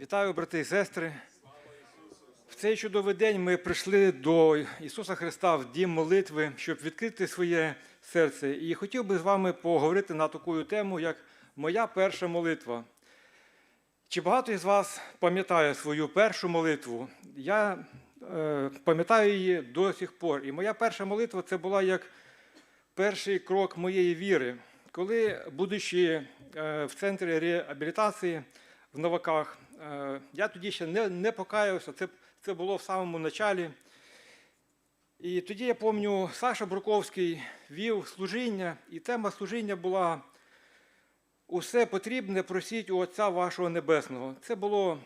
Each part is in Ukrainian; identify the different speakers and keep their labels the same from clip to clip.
Speaker 1: Вітаю, брати і сестри. В цей чудовий день ми прийшли до Ісуса Христа в дім молитви, щоб відкрити своє серце. І хотів би з вами поговорити на таку тему, як моя перша молитва. Чи багато із вас пам'ятає свою першу молитву? Я е, пам'ятаю її до сих пор. І моя перша молитва це була як перший крок моєї віри. Коли, будучи е, в центрі реабілітації в Новаках, я тоді ще не, не покаявся, це, це було в самому началі. І тоді я пам'ятаю, Саша Бруковський вів служіння, і тема служіння була Усе потрібне просіть у Отця вашого Небесного. Це було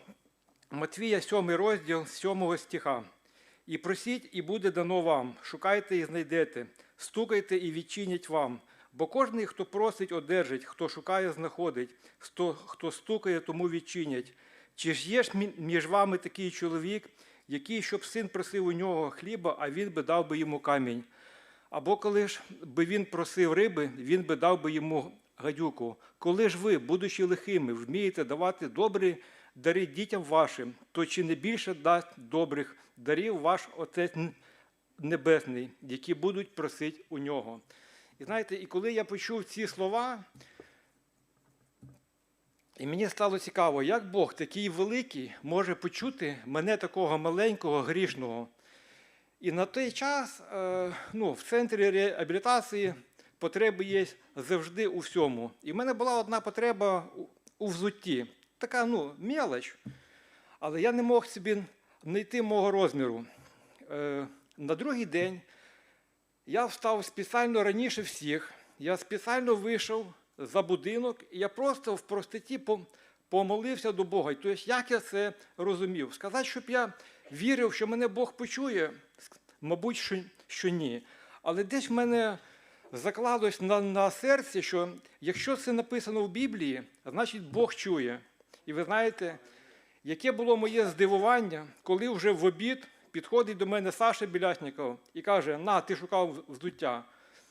Speaker 1: Матвія, 7 розділ, 7 стиха. І просіть, і буде дано вам. Шукайте і знайдете, стукайте і відчинять вам. Бо кожний, хто просить, одержить, хто шукає, знаходить, хто стукає, тому відчинять. Чи ж є ж між вами такий чоловік, який, щоб син просив у нього хліба, а він би дав би йому камінь? Або коли ж би він просив риби, він би дав би йому гадюку. Коли ж ви, будучи лихими, вмієте давати добрі дари дітям вашим, то чи не більше дасть добрих дарів ваш Отець Небесний, які будуть просити у нього? І знаєте, і коли я почув ці слова, і мені стало цікаво, як Бог такий великий може почути мене такого маленького грішного. І на той час е, ну, в центрі реабілітації потреби є завжди у всьому. І в мене була одна потреба у- взутті. Така ну, мелоч. Але я не мог собі знайти мого розміру. Е, На другий день я встав спеціально раніше всіх. Я спеціально вийшов за будинок, і я просто в простоті помолився до Бога. Тобто, як я це розумів? Сказати, щоб я вірив, що мене Бог почує, мабуть, що, що ні. Але десь в мене закладось на, на серці, що якщо це написано в Біблії, значить Бог чує. І ви знаєте, яке було моє здивування, коли вже в обід підходить до мене Саша Білясніков і каже: На, ти шукав взуття.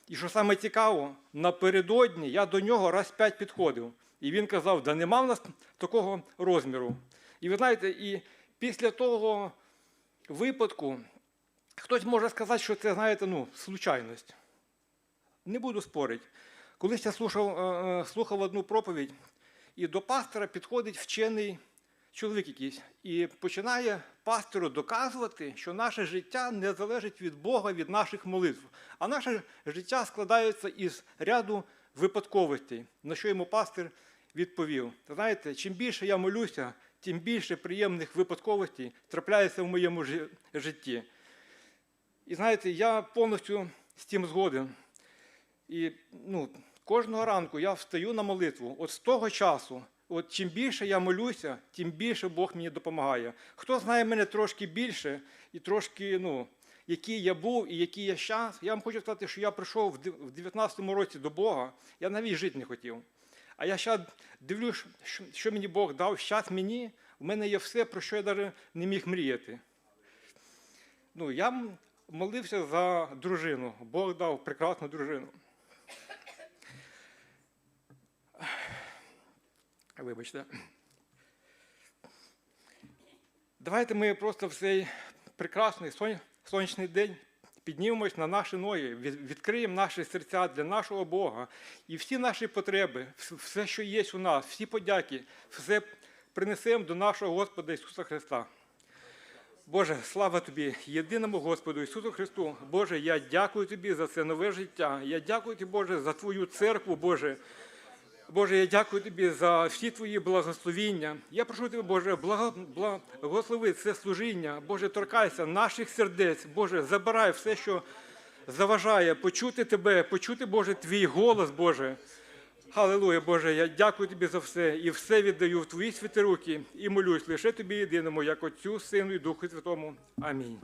Speaker 1: І що саме цікаво, напередодні я до нього раз п'ять підходив. І він казав, да нема в нас такого розміру. І ви знаєте, і після того випадку хтось може сказати, що це, знаєте, ну, случайність. Не буду спорити. Колись я слухав, е, е, слухав одну проповідь, і до пастора підходить вчений чоловік якийсь і починає пастору доказувати, що наше життя не залежить від Бога, від наших молитв. А наше життя складається із ряду випадковостей, на що йому пастор відповів: знаєте, чим більше я молюся, тим більше приємних випадковостей трапляється в моєму житті. І знаєте, я повністю з цим згоден. І ну, кожного ранку я встаю на молитву. От з того часу, от чим більше я молюся, тим більше Бог мені допомагає. Хто знає мене трошки більше і трошки, ну, який я був і який я зараз, я вам хочу сказати, що я прийшов в дев- 19-му році до Бога, я навіть жити не хотів. А я зараз дивлюсь, що- мені Бог дав, зараз мені, в мене є все, про що я навіть не міг мріяти. Ну, я молився за дружину. Бог дав прекрасну дружину. Вибачте. Давайте ми просто в цей прекрасний сонячний день піднімемось на наші ноги, відкриємо наші серця для нашого Бога. І всі наші потреби, все, що є у нас, всі подяки, все принесемо до нашого Господа Ісуса Христа. Боже, слава Тобі, єдиному Господу Ісусу Христу. Боже, я дякую Тобі за це нове життя. Я дякую Тобі, Боже, за Твою церкву, Боже. Боже, я дякую Тобі за всі Твої благословіння. Я прошу Тебе, Боже, благо, благослови це служіння. Боже, торкайся наших сердець. Боже, забирай все, що заважає почути Тебе, почути, Боже, Твій голос, Боже. Халилуя, Боже, я дякую Тобі за все і все віддаю в Твої святі руки і молюсь лише Тобі єдиному, як Отцю, Сину і Духу Святому. Амінь.